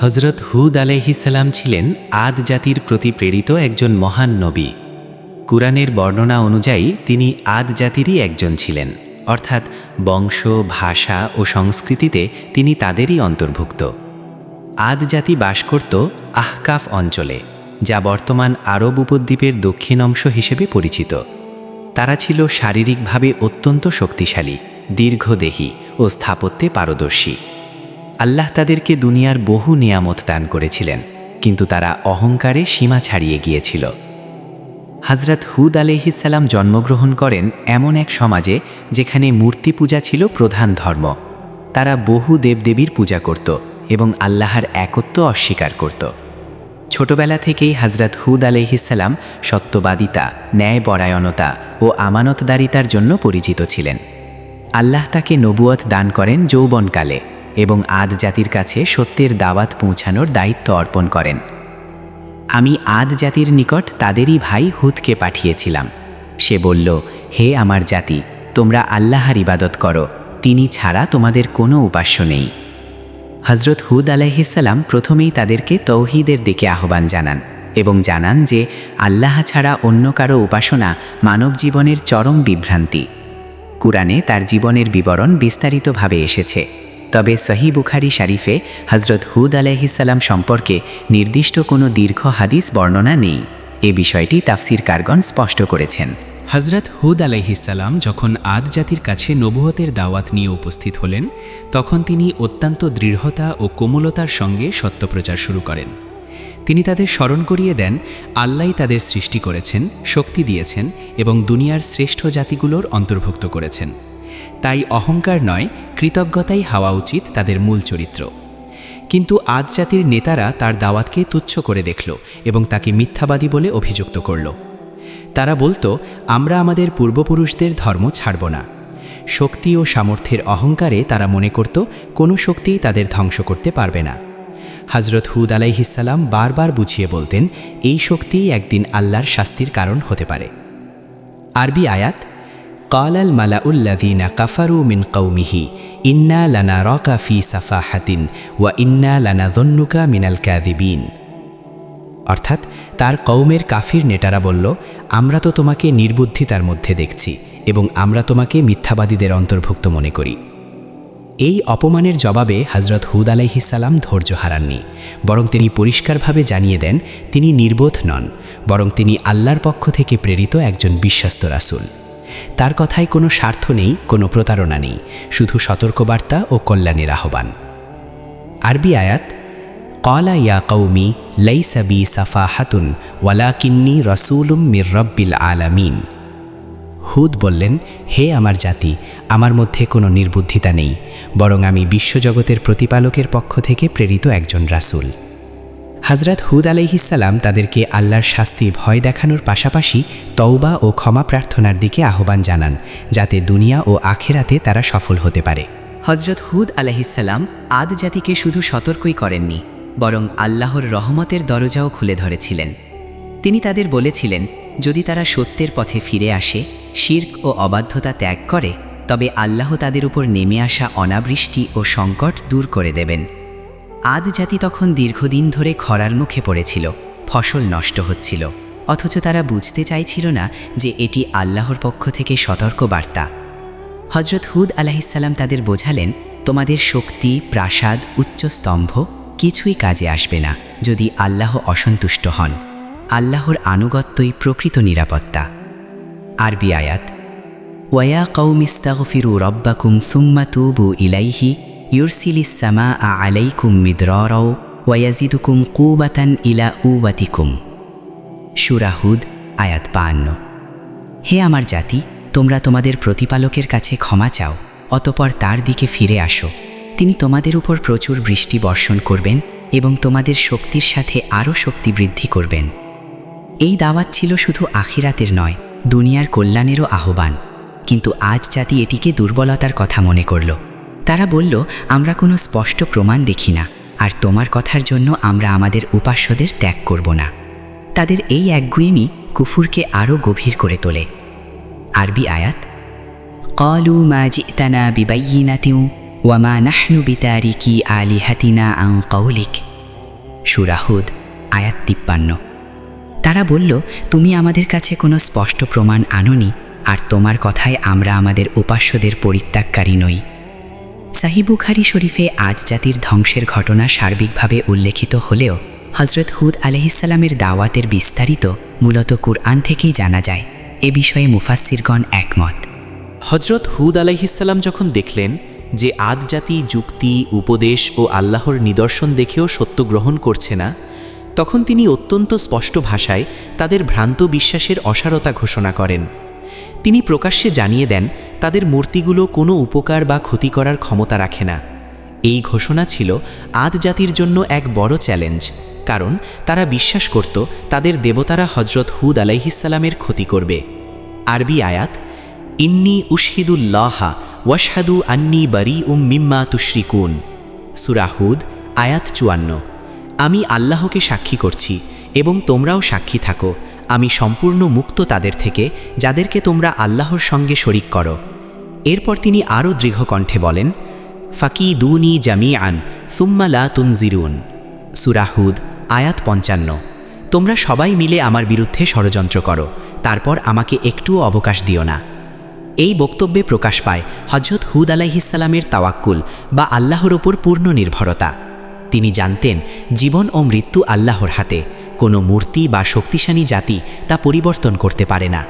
হজরত হুদ আলাইহিসাল্লাম ছিলেন আদ জাতির প্রতি প্রেরিত একজন মহান নবী। কুরআনের বর্ণনা অনুযায়ী তিনি আদ জাতিরই একজন ছিলেন, অর্থাৎ বংশ, ভাষা ও সংস্কৃতিতে তিনি তাদেরই অন্তর্ভুক্ত। আদ জাতি বাস করত আহকাফ অঞ্চলে, যা বর্তমান আরব উপদ্বীপের দক্ষিণ অংশ হিসেবে পরিচিত। তারা ছিল শারীরিকভাবে অত্যন্ত শক্তিশালী, দীর্ঘদেহী ও স্থাপত্যে পারদর্শী। আল্লাহ তাদেরকে দুনিয়ার বহু নিয়ামত দান করেছিলেন, কিন্তু তারা অহংকারে সীমা ছাড়িয়ে গিয়েছিল। হজরত হুদ আলহিসাল্লাম জন্মগ্রহণ করেন এমন এক সমাজে যেখানে মূর্তি পূজা ছিল প্রধান ধর্ম। তারা বহু দেবদেবীর পূজা করত এবং আল্লাহর একত্ব অস্বীকার করত। ছোটবেলা থেকেই হজরত হুদ আলহিসাল্লাম সত্যবাদিতা, ন্যায়পরায়ণতা ও আমানতদারিতার জন্য পরিচিত ছিলেন। আল্লাহ তাকে নবুয়ত দান করেন যৌবনকালে। এবং আদ জাতির কাছে সত্যের দাওয়াত পৌঁছানোর দায়িত্ব অর্পণ করেন। আমি আদ জাতির নিকট তাদেরই ভাই হুদকে পাঠিয়েছিলাম। সে বলল, হে আমার জাতি, তোমরা আল্লাহর ইবাদত করো, তিনি ছাড়া তোমাদের কোনো উপাস্য নেই। হজরত হুদ আলাইহিসাল্লাম প্রথমেই তাদেরকে তৌহিদের দিকে আহ্বান জানান এবং জানান যে, আল্লাহ ছাড়া অন্য কারও উপাসনা মানব জীবনের চরম বিভ্রান্তি। কুরআনে তার জীবনের বিবরণ বিস্তারিতভাবে এসেছে। তবে সহি বুখারি শারিফে হজরত হুদ আলাইহিসাল্লাম সম্পর্কে নির্দিষ্ট কোনো দীর্ঘ হাদিস বর্ণনা নেই। এ বিষয়টি তাফসির কারগন স্পষ্ট করেছেন। হজরত হুদ আলাইহিসাল্লাম যখন আদ জাতির কাছে নবুয়তের দাওয়াত নিয়ে উপস্থিত হলেন, তখন তিনি অত্যন্ত দৃঢ়তা ও কোমলতার সঙ্গে সত্যপ্রচার শুরু করেন। তিনি তাদের স্মরণ করিয়ে দেন, আল্লাহ তাদের সৃষ্টি করেছেন, শক্তি দিয়েছেন এবং দুনিয়ার শ্রেষ্ঠ জাতিগুলোর অন্তর্ভুক্ত করেছেন। তাই অহংকার নয়, কৃতজ্ঞতাই হওয়া উচিত তাদের মূল চরিত্র। কিন্তু আদ জাতির নেতারা তার দাওয়াতকে তুচ্ছ করে দেখল এবং তাকে মিথ্যাবাদী বলে অভিযুক্ত করল। তারা বলতো, আমরা আমাদের পূর্বপুরুষদের ধর্ম ছাড়ব না। শক্তি ও সামর্থ্যের অহংকারে তারা মনে করত, কোনো শক্তিই তাদের ধ্বংস করতে পারবে না। হজরত হুদ আলাইহিসাল্লাম বারবার বুঝিয়ে বলতেন, এই শক্তিই একদিন আল্লাহর শাস্তির কারণ হতে পারে। আরবি আয়াত قال الملأ الذين كفروا من قومه إنا لنراك في سفاحة وإنا لنظنك من الكاذبين অর্থাৎ তার কৌমের কাফির নেটারা বলল আমরা তো তোমাকে নির্বুদ্ধিতার মধ্যে দেখছি এবং আমরা তোমাকে মিথ্যাবাদীদের অন্তর্ভুক্ত মনে করি এই অপমানের জবাবে হজরত হুদ আলাইহিসাল্লাম ধৈর্য হারাননি বরং তিনি পরিষ্কারভাবে জানিয়ে দেন তিনি নির্বোধ নন বরং তিনি আল্লাহর পক্ষ থেকে প্রেরিত একজন বিশ্বস্ত রাসুল তার কথায় কোনো স্বার্থ নেই, কোনো প্রতারণা নেই, শুধু সতর্কবার্তা ও কল্যাণের আহ্বান। আরবি আয়াত কলা ইয়া কৌমি লাইসাবি সাফা হাতুন ওয়ালাকিন্নি রসুলুম মির রব্বিল আলামিন। হুদ বললেন, হে আমার জাতি, আমার মধ্যে কোনো নির্বুদ্ধিতা নেই, বরং আমি বিশ্বজগতের প্রতিপালকের পক্ষ থেকে প্রেরিত একজন রাসুল। হজরত হুদ আলাইহিসাল্লাম তাদেরকে আল্লাহর শাস্তি ভয় দেখানোর পাশাপাশি তওবা ও ক্ষমা প্রার্থনার দিকে আহ্বান জানান, যাতে দুনিয়া ও আখেরাতে তারা সফল হতে পারে। হজরত হুদ আলাহিসাল্লাম আদ জাতিকে শুধু সতর্কই করেননি, বরং আল্লাহর রহমতের দরজাও খুলে ধরেছিলেন। তিনি তাদের বলেছিলেন, যদি তারা সত্যের পথে ফিরে আসে, শির্ক ও অবাধ্যতা ত্যাগ করে, তবে আল্লাহ তাদের উপর নেমে আসা অনাবৃষ্টি ও সংকট দূর করে দেবেন। আদ জাতি তখন দীর্ঘদিন ধরে খরার মুখে পড়েছিল, ফসল নষ্ট হচ্ছিল। অথচ তারা বুঝতে চাইছিল না যে এটি আল্লাহর পক্ষ থেকে সতর্ক বার্তা হজরত হুদ আলাহিসাল্লাম তাদের বোঝালেন, তোমাদের শক্তি, প্রাসাদ, উচ্চ স্তম্ভ কিছুই কাজে আসবে না যদি আল্লাহ অসন্তুষ্ট হন। আল্লাহর আনুগত্যই প্রকৃত নিরাপত্তা। আরবি আয়াত, ওয়া কৌমিস্তাগফিরু রব্বাকুম সুম্মা তুবু ইলাইহি সামা আ আলাইকুম মিদরাও ওয়াজিদুকুম কুবাতান ইলা উবাতিকুম সুরাহুদ আয়াত পান্ন হে আমার জাতি, তোমরা তোমাদের প্রতিপালকের কাছে ক্ষমা চাও, অতপর তার দিকে ফিরে আসো। তিনি তোমাদের উপর প্রচুর বৃষ্টি বর্ষণ করবেন এবং তোমাদের শক্তির সাথে আরও শক্তি বৃদ্ধি করবেন। এই দাওয়াত ছিল শুধু আখিরাতের নয়, দুনিয়ার কল্যাণেরও আহ্বান। কিন্তু আজ জাতি এটিকে দুর্বলতার কথা মনে করল। তারা বলল, আমরা কোনো স্পষ্ট প্রমাণ দেখি না, আর তোমার কথার জন্য আমরা আমাদের উপাস্যদের ত্যাগ করব না। তাদের এই একগুয়েমি কুফুরকে আরও গভীর করে তোলে। আরবি আয়াত, কলু মা জিতানা বিবাইনাতিউ ওয়ামা নাহনু বিতারিকি আলি হাতিনা আং কৌলিক সুরাহুদ আয়াত তিপ্পান্ন। তারা বলল, তুমি আমাদের কাছে কোনো স্পষ্ট প্রমাণ আননি, আর তোমার কথায় আমরা আমাদের উপাস্যদের পরিত্যাগকারী নই। সাহিবুখারি শরীফে আজ জাতির ধ্বংসের ঘটনা সার্বিকভাবে উল্লেখিত হলেও হজরত হুদ আলহিসাল্লামের দাওয়াতের বিস্তারিত মূলত কুরআন থেকেই জানা যায়। এ বিষয়ে মুফাসিরগণ একমত। হজরত হুদ আলাইহিসাল্লাম যখন দেখলেন যে আদ জাতি যুক্তি, উপদেশ ও আল্লাহর নিদর্শন দেখেও সত্য গ্রহণ করছে না, তখন তিনি অত্যন্ত স্পষ্ট ভাষায় তাদের ভ্রান্ত বিশ্বাসের অসারতা ঘোষণা করেন। তিনি প্রকাশ্যে জানিয়ে দেন, তাদের মূর্তিগুলো কোনো উপকার বা ক্ষতি করার ক্ষমতা রাখে না। এই ঘোষণা ছিল আদ জাতির জন্য এক বড় চ্যালেঞ্জ, কারণ তারা বিশ্বাস করত তাদের দেবতারা হজরত হুদ আলাইহিসাল্লামের ক্ষতি করবে। আরবি আয়াত, ইন্নি উশহিদুল্লাহা ওয়াশহাদু আন্নি বারি উম মিম্মা তুশরিকুন। সুরাহুদ আয়াত চুয়ান্ন, আমি আল্লাহকে সাক্ষী করছি এবং তোমরাও সাক্ষী থাকো। আমি সম্পূর্ণ মুক্ত তাদের থেকে, যাদেরকে তোমরা আল্লাহর সঙ্গে শরিক করো। এরপর তিনি আরও দৃঢ়কণ্ঠে বলেন ফাকি দুনি জামি আন সুম্মালা তুনজিরুন সুরাহুদ আয়াত পঞ্চান্ন। তোমরা সবাই মিলে আমার বিরুদ্ধে ষড়যন্ত্র করো, তারপর আমাকে একটুও অবকাশ দিও না। এই বক্তব্যে প্রকাশ পায় হজরত হুদ আলাইহিসালামের তাওয়াক্কুল বা আল্লাহর ওপর পূর্ণ নির্ভরতা। তিনি জানতেন, জীবন ও মৃত্যু আল্লাহর হাতে। কোনো মূর্তি বা শক্তিশালী জাতি তা পরিবর্তন করতে পারে না।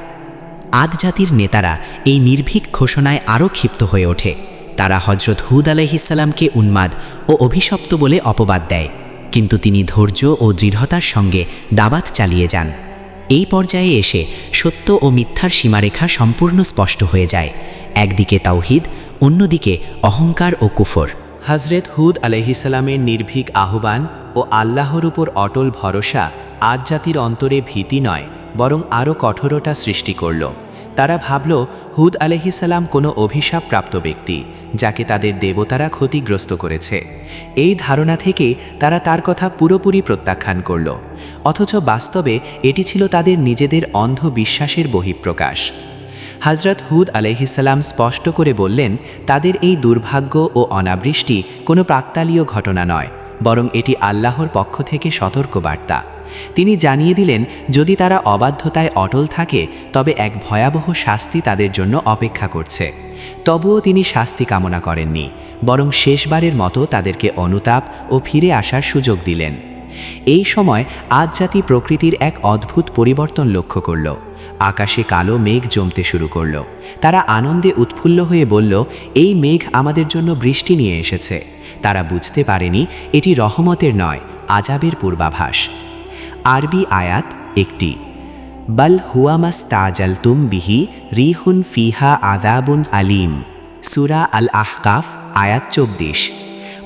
আদ জাতির নেতারা এই নির্ভীক ঘোষণায় আরও ক্ষিপ্ত হয়ে ওঠে। তারা হজরত হুদ আলাইহিসাল্লামকে উন্মাদ ও অভিশপ্ত বলে অপবাদ দেয়। কিন্তু তিনি ধৈর্য ও দৃঢ়তার সঙ্গে দাবাত চালিয়ে যান। এই পর্যায়ে এসে সত্য ও মিথ্যার সীমারেখা সম্পূর্ণ স্পষ্ট হয়ে যায়। একদিকে তাওহিদ, অন্যদিকে অহংকার ও কুফর। হজরত হুদ আলহিসাল্লামের নির্ভীক আহ্বান ও আল্লাহর উপর অটল ভরসা আজ জাতির অন্তরে ভীতি নয়, বরং আরও কঠোরতা সৃষ্টি করল। তারা ভাবল, হুদ আলহিসাল্লাম কোনো অভিশাপ প্রাপ্ত ব্যক্তি, যাকে তাদের দেবতারা ক্ষতিগ্রস্ত করেছে। এই ধারণা থেকে তারা তার কথা পুরোপুরি প্রত্যাখ্যান করল। অথচ বাস্তবে এটি ছিল তাদের নিজেদের অন্ধ বিশ্বাসের বহিঃপ্রকাশ। হজরত হুদ আলহিসাল্লাম স্পষ্ট করে বললেন, তাদের এই দুর্ভাগ্য ও অনাবৃষ্টি কোনো প্রাক্তালীয় ঘটনা নয়। বরং এটি আল্লাহর পক্ষ থেকে সতর্ক বার্তা তিনি জানিয়ে দিলেন, যদি তারা অবাধ্যতায় অটল থাকে, তবে এক ভয়াবহ শাস্তি তাদের জন্য অপেক্ষা করছে। তবুও তিনি শাস্তি কামনা করেননি, বরং শেষবারের মতো তাদেরকে অনুতাপ ও ফিরে আসার সুযোগ দিলেন। এই সময় আজ জাতি প্রকৃতির এক অদ্ভুত পরিবর্তন লক্ষ্য করল। আকাশে কালো মেঘ জমতে শুরু করল। তারা আনন্দে উৎফুল্ল হয়ে বলল, এই মেঘ আমাদের জন্য বৃষ্টি নিয়ে এসেছে। তারা বুঝতে পারেনি এটি রহমতের নয় আজাবের পূর্বাভাস। আরবি আয়াত একটি, বল হুয়ামাস তাজাল তুম বিহি রিহুন ফিহা আদাবুন আলিম। সুরা আল আহকাফ আয়াত চব্বিশ।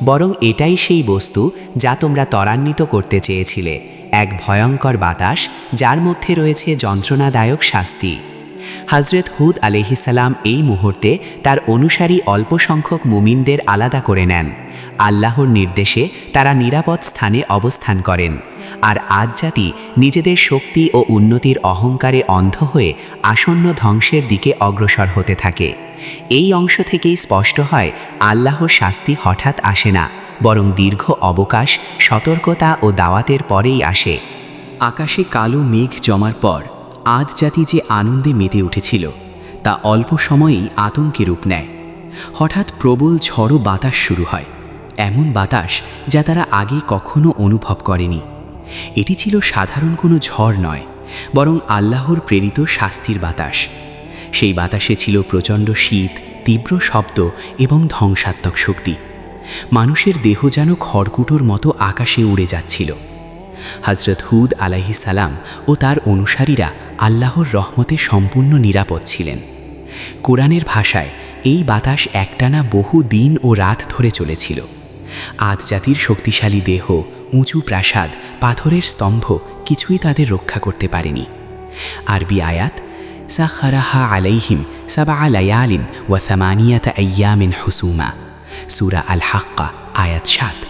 বরং এটাই সেই বস্তু যা তোমরা ত্বরান্বিত করতে চেয়েছিলে, এক ভয়ঙ্কর বাতাস যার মধ্যে রয়েছে যন্ত্রণাদায়ক শাস্তি। হজরত হুদ আলহিসাল্লাম এই মুহূর্তে তার অনুসারী অল্প সংখ্যক মুমিনদের আলাদা করে নেন। আল্লাহর নির্দেশে তারা নিরাপদ স্থানে অবস্থান করেন। আর আজ জাতি নিজেদের শক্তি ও উন্নতির অহংকারে অন্ধ হয়ে আসন্ন ধ্বংসের দিকে অগ্রসর হতে থাকে। এই অংশ থেকেই স্পষ্ট হয়, আল্লাহর শাস্তি হঠাৎ আসে না, বরং দীর্ঘ অবকাশ, সতর্কতা ও দাওয়াতের পরেই আসে। আকাশে কালো মেঘ জমার পর আদ জাতি যে আনন্দে মেতে উঠেছিল, তা অল্প সময়েই আতঙ্কে রূপ নেয়। হঠাৎ প্রবল ঝড়ো বাতাস শুরু হয়, এমন বাতাস যা তারা আগে কখনো অনুভব করেনি। এটি ছিল সাধারণ কোনো ঝড় নয়, বরং আল্লাহর প্রেরিত শাস্তির বাতাস। সেই বাতাসে ছিল প্রচণ্ড শীত, তীব্র শব্দ এবং ধ্বংসাত্মক শক্তি। মানুষের দেহ যেন খড়কুটোর মতো আকাশে উড়ে যাচ্ছিল। হজরত হুদ আলাহি সালাম ও তার অনুসারীরা আল্লাহর রহমতে সম্পূর্ণ নিরাপদ ছিলেন। কোরআনের ভাষায় এই বাতাস একটানা বহু দিন ও রাত ধরে চলেছিল। আদ জাতির শক্তিশালী দেহ, উঁচু প্রাসাদ, পাথরের স্তম্ভ কিছুই তাদের রক্ষা করতে পারেনি। আরবি আয়াত, সাখারাহা আলাইহিম সাবা আলায়ালিন ওয়া থামানিয়াতা আয়ামিন হুসুমা। সুরা আল হাক্কা আয়াত সাত।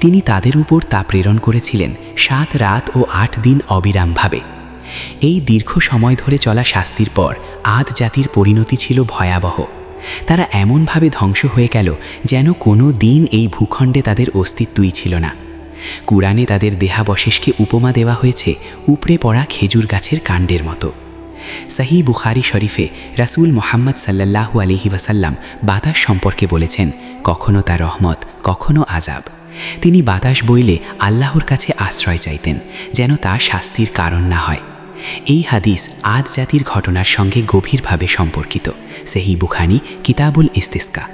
তিনি তাদের উপর তা প্রেরণ করেছিলেন সাত রাত ও আট দিন অবিরামভাবে। এই দীর্ঘ সময় ধরে চলা শাস্তির পর আদ জাতির পরিণতি ছিল ভয়াবহ। তারা এমনভাবে ধ্বংস হয়ে গেল যেন কোনো দিন এই ভূখণ্ডে তাদের অস্তিত্বই ছিল না। কুরআনে তাদের দেহাবশেষকে উপমা দেওয়া হয়েছে, উপড়ে পড়া খেজুর গাছের কাণ্ডের মতো। সাহি বুখারি শরীফে রাসূল মোহাম্মদ সাল্লাল্লাহু আলহি ওয়াসাল্লাম বাতাস সম্পর্কে বলেছেন, কখনো তার রহমত, কখনো আজাব তিনি বাতাস বইলে আল্লাহর কাছে আশ্রয় চাইতেন, যেন তা শাস্তির কারণ না হয়। এই হাদিস আদ জাতির ঘটনার সঙ্গে গভীরভাবে সম্পর্কিত সেহি বুখানি কিতাবুল ইস্তিস্কা।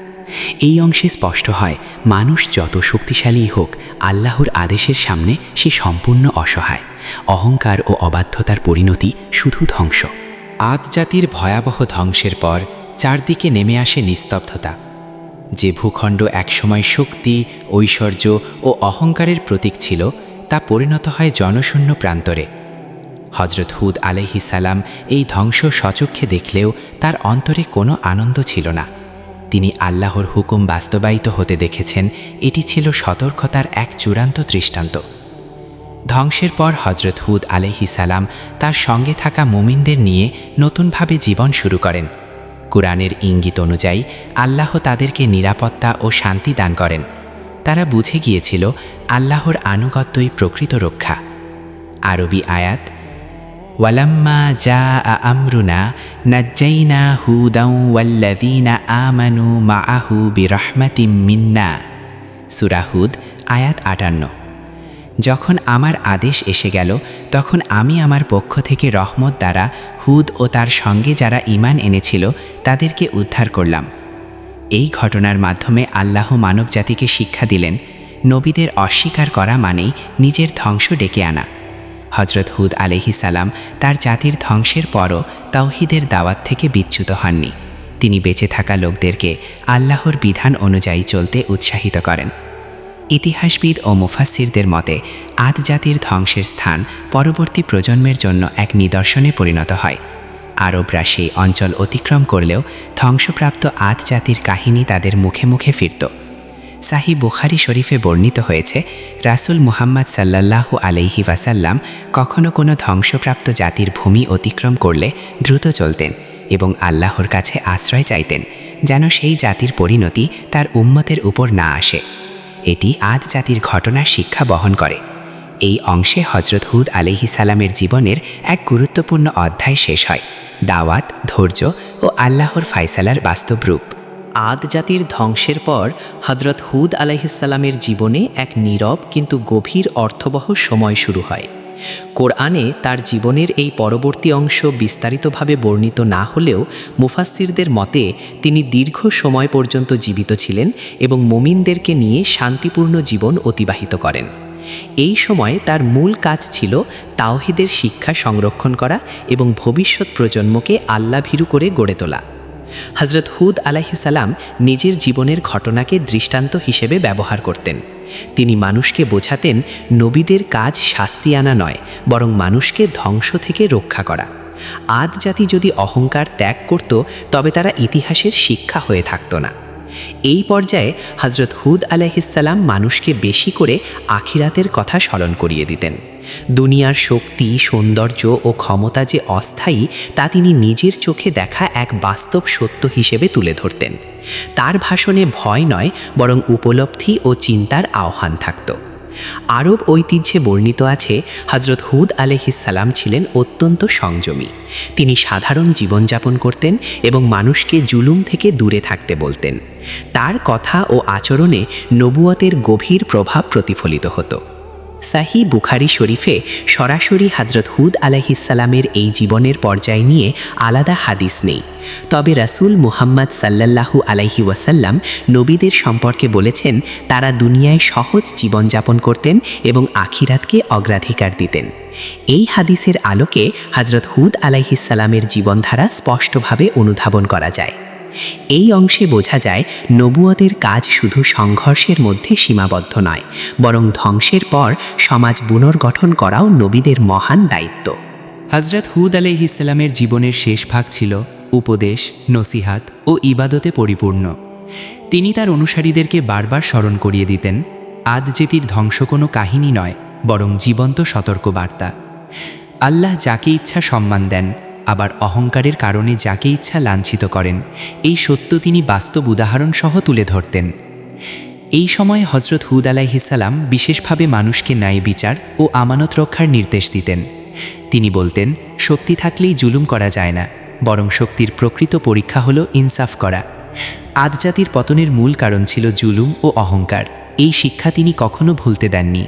এই অংশে স্পষ্ট হয়, মানুষ যত শক্তিশালী হোক, আল্লাহর আদেশের সামনে সে সম্পূর্ণ অসহায়, অহংকার ও অবাধ্যতার পরিণতি শুধু ধ্বংস। আদ জাতির ভয়াবহ ধ্বংসের পর চারদিকে নেমে আসে নিস্তব্ধতা। যে ভূখণ্ড একসময় শক্তি, ঐশ্বর্য ও অহংকারের প্রতীক ছিল, তা পরিণত হয় জনশূন্য প্রান্তরে। হজরত হুদ আলাইহি সালাম এই ধ্বংস সচক্ষে দেখলেও তার অন্তরে কোনো আনন্দ ছিল না। তিনি আল্লাহর হুকুম বাস্তবায়িত হতে দেখেছেন, এটি ছিল সতর্কতার এক চূড়ান্ত দৃষ্টান্ত। ধ্বংসের পর হজরত হুদ আলহি সালাম তার সঙ্গে থাকা মুমিনদের নিয়ে নতুনভাবে জীবন শুরু করেন। কুরআনের ইঙ্গিত অনুযায়ী আল্লাহ তাদেরকে নিরাপত্তা ও শান্তি দান করেন। তারা বুঝে গিয়েছিল আল্লাহর আনুগত্যই প্রকৃত রক্ষা। আরবি আয়াত, ওয়ালাম্মা যা আমরুনা নাজ্জাইনা হুদাউ ওয়াল্লাযীনা আমানু মাআহু বিরহমাতিম মিন্না। সুরাহুদ আয়াত আটান্ন। যখন আমার আদেশ এসে গেল, তখন আমি আমার পক্ষ থেকে রহমত দ্বারা হুদ ও তার সঙ্গে যারা ঈমান এনেছিল, তাদেরকে উদ্ধার করলাম। এই ঘটনার মাধ্যমে আল্লাহ মানবজাতিকে শিক্ষা দিলেন, নবীদের অস্বীকার করা মানেই নিজের ধ্বংস ডেকে আনা। হজরত হুদ আলহি সালাম তার জাতির ধ্বংসের পরও তাওহিদের দাওয়াত থেকে বিচ্যুত হননি। তিনি বেঁচে থাকা লোকদেরকে আল্লাহর বিধান অনুযায়ী চলতে উৎসাহিত করেন। ইতিহাসবিদ ও মুফাসিরদের মতে, আদ জাতির ধ্বংসের স্থান পরবর্তী প্রজন্মের জন্য এক নিদর্শনে পরিণত হয়। আরবরা সেই অঞ্চল অতিক্রম করলেও ধ্বংসপ্রাপ্ত আদ জাতির কাহিনী তাদের মুখে মুখে ফিরত। সাহি বুখারি শরীফে বর্ণিত হয়েছে, রাসুল মুহাম্মদ সাল্লাল্লাহু আলাইহি ওয়াসাল্লাম কখনো কোনো ধ্বংসপ্রাপ্ত জাতির ভূমি অতিক্রম করলে দ্রুত চলতেন এবং আল্লাহর কাছে আশ্রয় চাইতেন, যেন সেই জাতির পরিণতি তার উম্মতের উপর না আসে। এটি আদ জাতির ঘটনার শিক্ষা বহন করে। এই অংশে হজরত হুদ আলহি সালামের জীবনের এক গুরুত্বপূর্ণ অধ্যায় শেষ হয়, দাওয়াত, ধৈর্য ও আল্লাহর ফায়সালার বাস্তব রূপ। আদ জাতির ধ্বংসের পর হজরত হুদ আলাইহিসাল্লামের জীবনে এক নীরব কিন্তু গভীর অর্থবহ সময় শুরু হয়। কোরআনে তার জীবনের এই পরবর্তী অংশ বিস্তারিতভাবে বর্ণিত না হলেও মুফাসসিরদের মতে, তিনি দীর্ঘ সময় পর্যন্ত জীবিত ছিলেন এবং মুমিনদেরকে নিয়ে শান্তিপূর্ণ জীবন অতিবাহিত করেন। এই সময় তার মূল কাজ ছিল তাওহিদের শিক্ষা সংরক্ষণ করা এবং ভবিষ্যৎ প্রজন্মকে আল্লাভীরু করে গড়ে তোলা। হজরত হুদ আলাইসালাম নিজের জীবনের ঘটনাকে দৃষ্টান্ত হিসেবে ব্যবহার করতেন। তিনি মানুষকে বোঝাতেন, নবীদের কাজ শাস্তি আনা নয়, বরং মানুষকে ধ্বংস থেকে রক্ষা করা। আদ জাতি যদি অহংকার ত্যাগ করত, তবে তারা ইতিহাসের শিক্ষা হয়ে থাকত না। এই পর্যায়ে হজরত হুদ আলাইহিসাল্লাম মানুষকে বেশি করে আখিরাতের কথা স্মরণ করিয়ে দিতেন। দুনিয়ার শক্তি, সৌন্দর্য ও ক্ষমতা যে অস্থায়ী, তা তিনি নিজের চোখে দেখা এক বাস্তব সত্য হিসেবে তুলে ধরতেন। তার ভাষণে ভয় নয়, বরং উপলব্ধি ও চিন্তার আহ্বান থাকত। আরব ঐতিহ্যে বর্ণিত আছে হজরত হুদ আলহিসাল্লাম ছিলেন অত্যন্ত সংযমী। তিনি সাধারণ জীবনযাপন করতেন এবং মানুষকে জুলুম থেকে দূরে থাকতে বলতেন। তার কথা ও আচরণে নবুয়তের গভীর প্রভাব প্রতিফলিত হতো। সাহি বুখারি শরীফে সরাসরি হজরত হুদ আলাইহিসাল্লামের এই জীবনের পর্যায় নিয়ে আলাদা হাদিস নেই। তবে রাসূল মুহাম্মদ সাল্লাল্লাহু আলাইহি ওয়াসাল্লাম নবীদের সম্পর্কে বলেছেন, তারা দুনিয়ায় সহজ জীবনযাপন করতেন এবং আখিরাতকে অগ্রাধিকার দিতেন। এই হাদিসের আলোকে হজরত হুদ আলাইহিসাল্লামের জীবনধারা স্পষ্টভাবে অনুধাবন করা যায়। এই অংশে বোঝা যায় নবুয়তের কাজ শুধু সংঘর্ষের মধ্যে সীমাবদ্ধ নয়, বরং ধ্বংসের পর সমাজ পুনর্গঠন করাও নবীদের মহান দায়িত্ব। হজরত হুদ আলহ ইসলামের জীবনের শেষ ভাগ ছিল উপদেশ, নসিহাত ও ইবাদতে পরিপূর্ণ। তিনি তার অনুসারীদেরকে বারবার স্মরণ করিয়ে দিতেন, আদ জেতির ধ্বংস কোনো কাহিনী নয়, বরং জীবন্ত সতর্কবার্তা। আল্লাহ যাকে ইচ্ছা সম্মান দেন আবার অহংকারের কারণে যাকে ইচ্ছা লাঞ্ছিত করেন, এই সত্য তিনি বাস্তব উদাহরণসহ তুলে ধরতেন। এই সময়ে হজরত হুদ আলাইহিসাল্লাম বিশেষভাবে মানুষকে ন্যায় বিচার ও আমানত রক্ষার নির্দেশ দিতেন। তিনি বলতেন, শক্তি থাকলেই জুলুম করা যায় না, বরং শক্তির প্রকৃত পরীক্ষা হল ইনসাফ করা। আদজাতির পতনের মূল কারণ ছিল জুলুম ও অহংকার, এই শিক্ষা তিনি কখনো ভুলতে দেননি।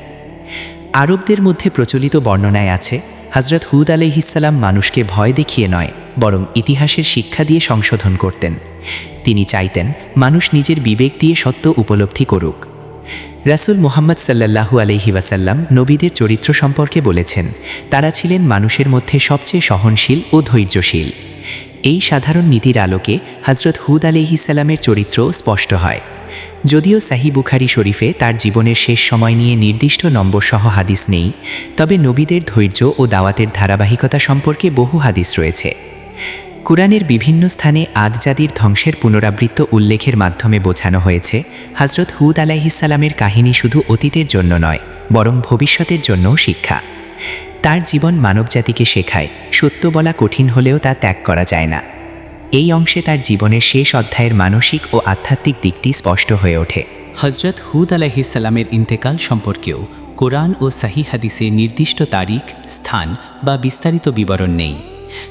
আরবদের মধ্যে প্রচলিত বর্ণনায় আছে হজরত হুদ আলহিসাল্লাম মানুষকে ভয় দেখিয়ে নয়, বরং ইতিহাসের শিক্ষা দিয়ে সংশোধন করতেন। তিনি চাইতেন মানুষ নিজের বিবেক দিয়ে সত্য উপলব্ধি করুক। রাসূল মুহাম্মদ সাল্লাল্লাহু আলহি ওয়াসাল্লাম নবীদের চরিত্র সম্পর্কে বলেছেন, তারা ছিলেন মানুষের মধ্যে সবচেয়ে সহনশীল ও ধৈর্যশীল। এই সাধারণ নীতির আলোকে হজরত হুদ আলহিসাল্লামের চরিত্র স্পষ্ট হয়। যদিও সাহি বুখারি শরীফে তার জীবনের শেষ সময় নিয়ে নির্দিষ্ট নম্বর সহ হাদিস নেই, তবে নবীদের ধৈর্য ও দাওয়াতের ধারাবাহিকতা সম্পর্কে বহু হাদিস রয়েছে। কুরআনের বিভিন্ন স্থানে আদ জাতির ধ্বংসের পুনরাবৃত্ত উল্লেখের মাধ্যমে বোঝানো হয়েছে হজরত হুদ আলাইহিসাল্লামের কাহিনী শুধু অতীতের জন্য নয়, বরং ভবিষ্যতের জন্যও শিক্ষা। তার জীবন মানবজাতিকে শেখায়, সত্য বলা কঠিন হলেও তা ত্যাগ করা যায় না। এই অংশে তার জীবনের শেষ অধ্যায়ের মানসিক ও আধ্যাত্মিক দিকটি স্পষ্ট হয়ে ওঠে। হজরত হুদ আলাহিসাল্লামের ইন্তেকাল সম্পর্কেও কোরআন ও সাহি হাদিসে নির্দিষ্ট তারিখ, স্থান বা বিস্তারিত বিবরণ নেই।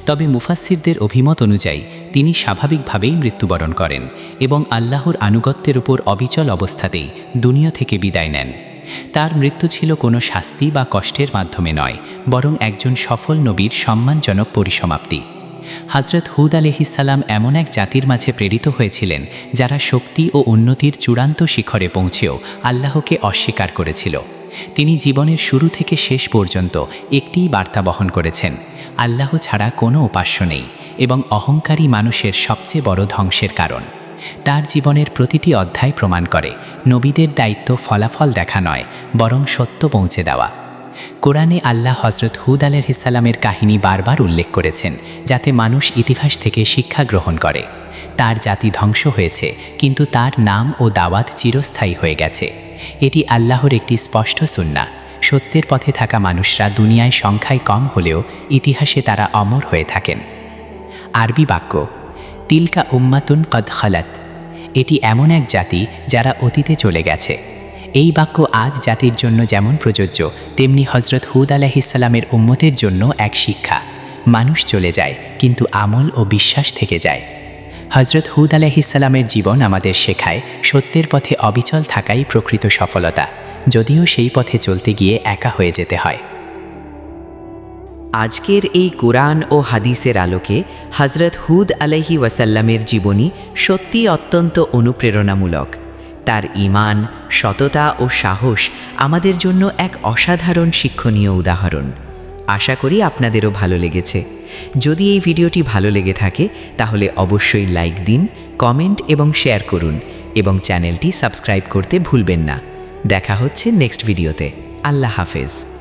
তবে মুফাসসিরদের অভিমত অনুযায়ী তিনি স্বাভাবিকভাবেই মৃত্যুবরণ করেন এবং আল্লাহর আনুগত্যের উপর অবিচল অবস্থাতেই দুনিয়া থেকে বিদায় নেন। তার মৃত্যু ছিল কোনো শাস্তি বা কষ্টের মাধ্যমে নয়, বরং একজন সফল নবীর সম্মানজনক পরিসমাপ্তি। হজরত হুদ আলহিসাল্লাম এমন এক জাতির মাঝে প্রেরিত হয়েছিলেন, যারা শক্তি ও উন্নতির চূড়ান্ত শিখরে পৌঁছেও আল্লাহকে অস্বীকার করেছিল। তিনি জীবনের শুরু থেকে শেষ পর্যন্ত একটিই বার্তা বহন করেছেন, আল্লাহ ছাড়া কোনো উপাস্য নেই এবং অহংকারী মানুষের সবচেয়ে বড় ধ্বংসের কারণ। তার জীবনের প্রতিটি অধ্যায় প্রমাণ করে, নবীদের দায়িত্ব ফলাফল দেখা নয়, বরং সত্য পৌঁছে দেওয়া। কোরআনে আল্লাহ হজরত হুদ আলহিসাল্লামের কাহিনী বারবার উল্লেখ করেছেন, যাতে মানুষ ইতিহাস থেকে শিক্ষা গ্রহণ করে। তার জাতি ধ্বংস হয়েছে, কিন্তু তার নাম ও দাওয়াত চিরস্থায়ী হয়ে গেছে। এটি আল্লাহর একটি স্পষ্ট সুন্না সত্যের পথে থাকা মানুষরা দুনিয়ায় সংখ্যায় কম হলেও ইতিহাসে তারা অমর হয়ে থাকেন। আরবি বাক্য, তিলকা উম্মাতুন কদ খালাত এটি এমন এক জাতি যারা অতীতে চলে গেছে। এই বাক্য আজ জাতির জন্য যেমন প্রযোজ্য, তেমনি হজরত হুদ আলাহিসাল্লামের উম্মতের জন্য এক শিক্ষা। মানুষ চলে যায়, কিন্তু আমল ও বিশ্বাস থেকে যায়। হজরত হুদ আলাহিসাল্লামের জীবন আমাদের শেখায় সত্যের পথে অবিচল থাকাই প্রকৃত সফলতা, যদিও সেই পথে চলতে গিয়ে একা হয়ে যেতে হয়। আজকের এই কোরআন ও হাদিসের আলোকে হজরত হুদ আলহি ওয়াসাল্লামের জীবনী সত্যি অত্যন্ত অনুপ্রেরণামূলক। তার ইমান সততা ও সাহস আমাদের জন্য এক অসাধারণ শিক্ষণীয় উদাহরণ। আশা করি আপনাদেরও ভালো লেগেছে। যদি এই ভিডিওটি ভালো লেগে থাকে, তাহলে অবশ্যই লাইক দিন, কমেন্ট এবং শেয়ার করুন এবং চ্যানেলটি সাবস্ক্রাইব করতে ভুলবেন না। দেখা হচ্ছে নেক্সট ভিডিওতে। আল্লাহ হাফেজ।